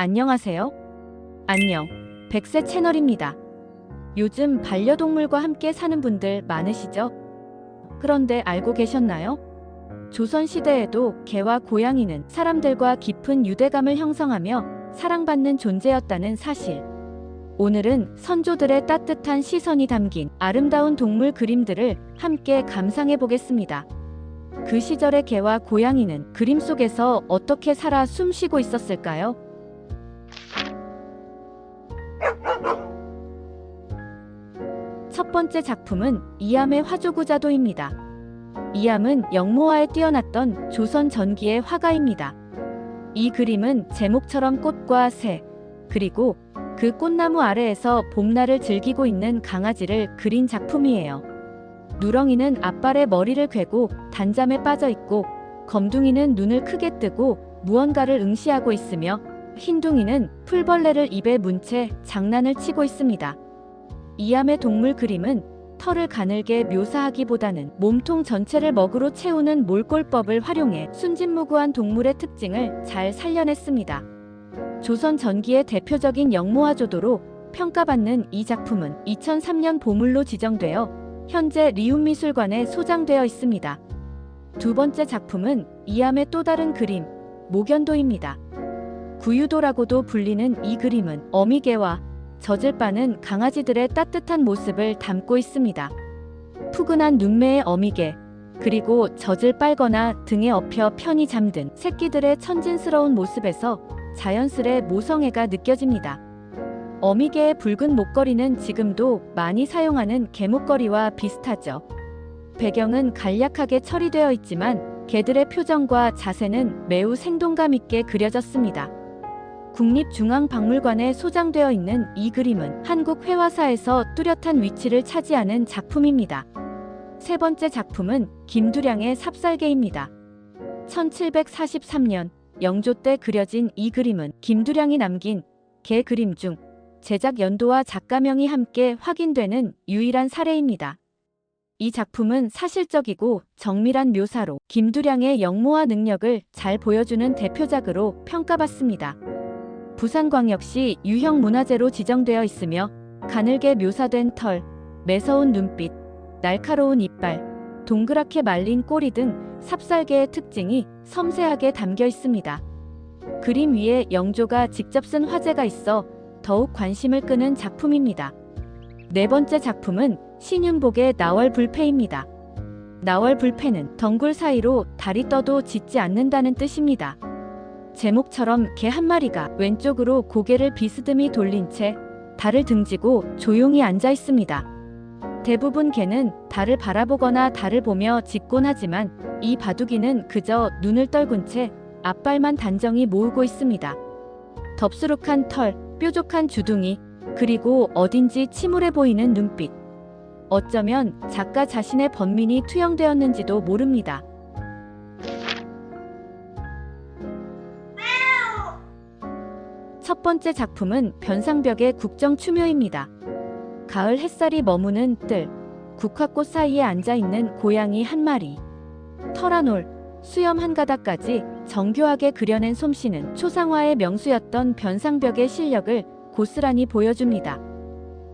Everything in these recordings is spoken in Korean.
안녕하세요. 안녕. 백세 채널입니다. 요즘 반려동물과 함께 사는 분들 많으시죠? 그런데 알고 계셨나요? 조선시대에도 개와 고양이는 사람들과 깊은 유대감을 형성하며 사랑받는 존재였다는 사실. 오늘은 선조들의 따뜻한 시선이 담긴 아름다운 동물 그림들을 함께 감상해 보겠습니다. 그 시절의 개와 고양이는 그림 속에서 어떻게 살아 숨쉬고 있었을까요? 번째 작품은 이암의 화조구자도입니다. 이암은 영모화에 뛰어났던 조선 전기의 화가입니다. 이 그림은 제목처럼 꽃과 새, 그리고 그 꽃나무 아래에서 봄날을 즐기고 있는 강아지를 그린 작품이에요. 누렁이는 앞발에 머리를 괴고 단잠에 빠져 있고, 검둥이는 눈을 크게 뜨고 무언가를 응시하고 있으며, 흰둥이는 풀벌레를 입에 문 채 장난을 치고 있습니다. 이암의 동물 그림은 털을 가늘게 묘사하기보다는 몸통 전체를 먹으로 채우는 몰골법을 활용해 순진무구한 동물의 특징을 잘 살려냈습니다. 조선 전기의 대표적인 영모화조도로 평가받는 이 작품은 2003년 보물로 지정되어 현재 리움미술관에 소장되어 있습니다. 두 번째 작품은 이암의 또 다른 그림, 목연도입니다. 구유도라고도 불리는 이 그림은 어미개와 빠는 강아지들의 따뜻한 모습을 담고 있습니다. 푸근한 눈매의 어미개, 그리고 젖을 빨거나 등에 엎여 편히 잠든 새끼들의 천진스러운 모습에서 자연스레 모성애가 느껴집니다. 어미개의 붉은 목걸이는 지금도 많이 사용하는 개목걸이와 비슷하죠. 배경은 간략하게 처리되어 있지만 개들의 표정과 자세는 매우 생동감 있게 그려졌습니다. 국립중앙박물관에 소장되어 있는 이 그림은 한국 회화사에서 뚜렷한 위치를 차지하는 작품입니다. 세 번째 작품은 김두량의 삽살개입니다. 1743년 영조 때 그려진 이 그림은 김두량이 남긴 개 그림 중 제작 연도와 작가명이 함께 확인되는 유일한 사례입니다. 이 작품은 사실적이고 정밀한 묘사로 김두량의 영모화 능력을 잘 보여주는 대표작으로 평가받습니다. 부산광역시 유형문화재로 지정되어 있으며 가늘게 묘사된 털, 매서운 눈빛, 날카로운 이빨, 동그랗게 말린 꼬리 등 삽살개의 특징이 섬세하게 담겨 있습니다. 그림 위에 영조가 직접 쓴 화제가 있어 더욱 관심을 끄는 작품입니다. 네 번째 작품은 신윤복의 나월 불패입니다. 나월 불패는 덩굴 사이로 달이 떠도 짖지 않는다는 뜻입니다. 제목처럼 개 한 마리가 왼쪽으로 고개를 비스듬히 돌린 채 달을 등지고 조용히 앉아 있습니다. 대부분 개는 달을 바라보거나 달을 보며 짖곤 하지만 이 바둑이는 그저 눈을 떨군 채 앞발만 단정히 모으고 있습니다. 덥수룩한 털, 뾰족한 주둥이, 그리고 어딘지 침울해 보이는 눈빛. 어쩌면 작가 자신의 번민이 투영되었는지도 모릅니다. 첫 번째 작품은 변상벽의 국정추묘입니다. 가을 햇살이 머무는 뜰, 국화꽃 사이에 앉아 있는 고양이 한 마리. 터라놀, 수염 한 가닥까지 정교하게 그려낸 솜씨는 초상화의 명수였던 변상벽의 실력을 고스란히 보여줍니다.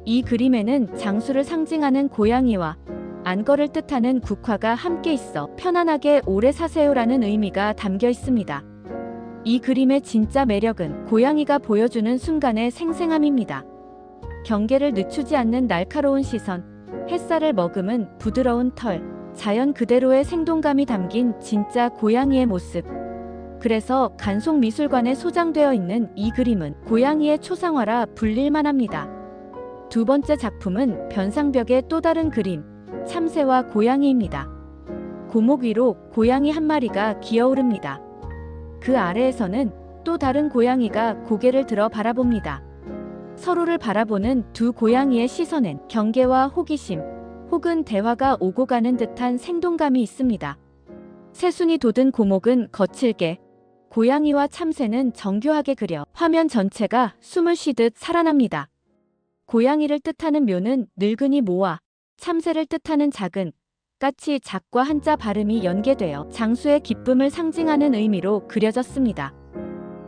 이 그림에는 장수를 상징하는 고양이와 안거를 뜻하는 국화가 함께 있어 편안하게 오래 사세요라는 의미가 담겨 있습니다. 이 그림의 진짜 매력은 고양이가 보여주는 순간의 생생함입니다. 경계를 늦추지 않는 날카로운 시선, 햇살을 머금은 부드러운 털, 자연 그대로의 생동감이 담긴 진짜 고양이의 모습. 그래서 간송미술관에 소장되어 있는 이 그림은 고양이의 초상화라 불릴만 합니다. 두 번째 작품은 변상벽의 또 다른 그림, 참새와 고양이입니다. 고목 위로 고양이 한 마리가 기어오릅니다. 그 아래에서는 또 다른 고양이가 고개를 들어 바라봅니다. 서로를 바라보는 두 고양이의 시선엔 경계와 호기심, 혹은 대화가 오고 가는 듯한 생동감이 있습니다. 새순이 돋은 고목은 거칠게, 고양이와 참새는 정교하게 그려 화면 전체가 숨을 쉬듯 살아납니다. 고양이를 뜻하는 묘는 늙은이 모아, 참새를 뜻하는 작은, 까치 작과 한자 발음이 연계되어 장수의 기쁨을 상징하는 의미로 그려졌습니다.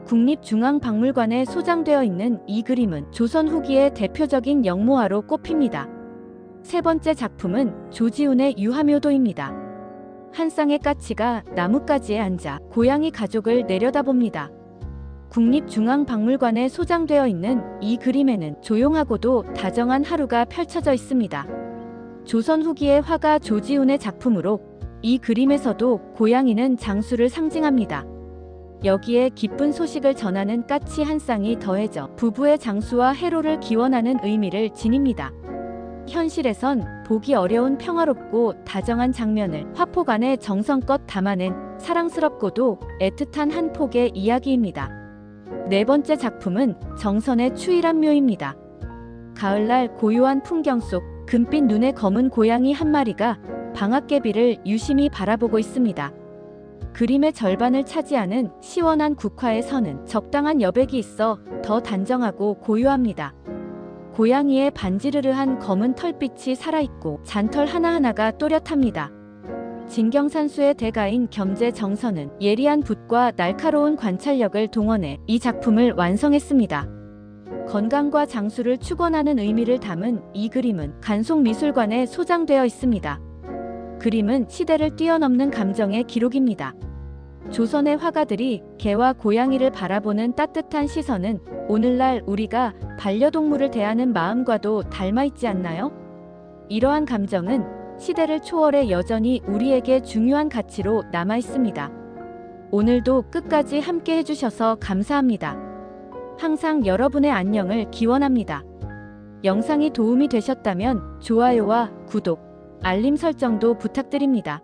국립중앙박물관에 소장되어 있는 이 그림은 조선 후기의 대표적인 영모화로 꼽힙니다. 세 번째 작품은 조지훈의 유하묘도입니다. 한 쌍의 까치가 나뭇가지에 앉아 고양이 가족을 내려다봅니다. 국립중앙박물관에 소장되어 있는 이 그림에는 조용하고도 다정한 하루가 펼쳐져 있습니다. 조선 후기의 화가 조지훈의 작품으로 이 그림에서도 고양이는 장수를 상징합니다. 여기에 기쁜 소식을 전하는 까치 한 쌍이 더해져 부부의 장수와 해로를 기원하는 의미를 지닙니다. 현실에선 보기 어려운 평화롭고 다정한 장면을 화폭 안에 정성껏 담아낸 사랑스럽고도 애틋한 한 폭의 이야기입니다. 네 번째 작품은 정선의 추일한 묘입니다. 가을날 고요한 풍경 속 금빛 눈의 검은 고양이 한 마리가 방앗개비를 유심히 바라보고 있습니다. 그림의 절반을 차지하는 시원한 국화의 선은 적당한 여백이 있어 더 단정하고 고요합니다. 고양이의 반지르르한 검은 털빛이 살아있고 잔털 하나하나가 또렷합니다. 진경산수의 대가인 겸재 정선은 예리한 붓과 날카로운 관찰력을 동원해 이 작품을 완성했습니다. 건강과 장수를 축원하는 의미를 담은 이 그림은 간송미술관에 소장되어 있습니다. 그림은 시대를 뛰어넘는 감정의 기록입니다. 조선의 화가들이 개와 고양이를 바라보는 따뜻한 시선은 오늘날 우리가 반려동물을 대하는 마음과도 닮아 있지 않나요? 이러한 감정은 시대를 초월해 여전히 우리에게 중요한 가치로 남아 있습니다. 오늘도 끝까지 함께 해주셔서 감사합니다. 항상 여러분의 안녕을 기원합니다. 영상이 도움이 되셨다면 좋아요와 구독, 알림 설정도 부탁드립니다.